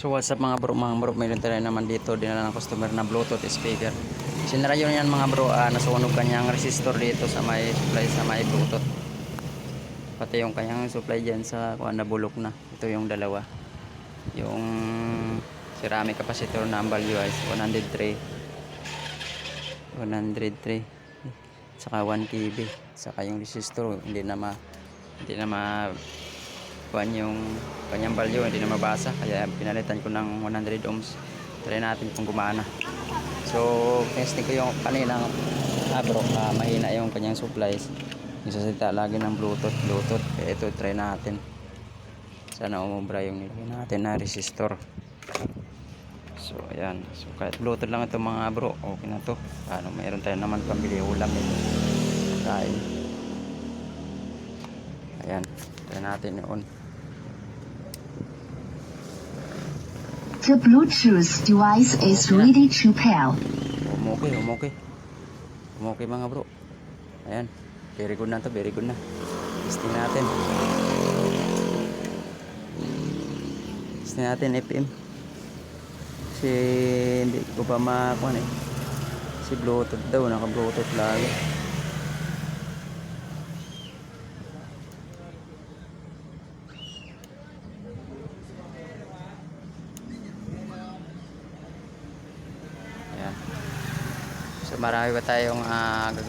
So what's up mga bro, mga bro, mayroon tayo naman dito dinala ng customer na Bluetooth speaker. Sinara yun yan mga bro, ah, nasunog kanyang resistor dito sa may supply sa may Bluetooth. Pati yung kanyang supply dyan sa kuha na bulok na. Ito yung dalawa. Yung ceramic capacitor na ang value is 103. 103. Saka 1 kb. Saka yung resistor hindi na ma hindi na ma kuan yung kanyang value hindi na mabasa. Kaya pinalitan ko ng 100 ohms. Try natin kung gumana. So testing ko yung kanina ah bro ah, mahina yung kanyang supplies. Nasasalita lagi ng bluetooth bluetooth. Kaya ito try natin. Sana umubra yung nilagay natin na resistor. So ayan. So kahit bluetooth lang ito mga bro okay na to. Ano mayroon tayo naman pambili. Ulam ito kain. Ayan. Try natin yun The Bluetooth device is ready to pair. Umokay, umokay. Umokay mga bro. Ayan. Very good na to, very good na. Testing natin. Testing natin FM. Kasi hindi ko pa makakuha eh. Si Bluetooth daw, naka-Bluetooth lagi. Ayan. So marami pa tayong ah, gagawin.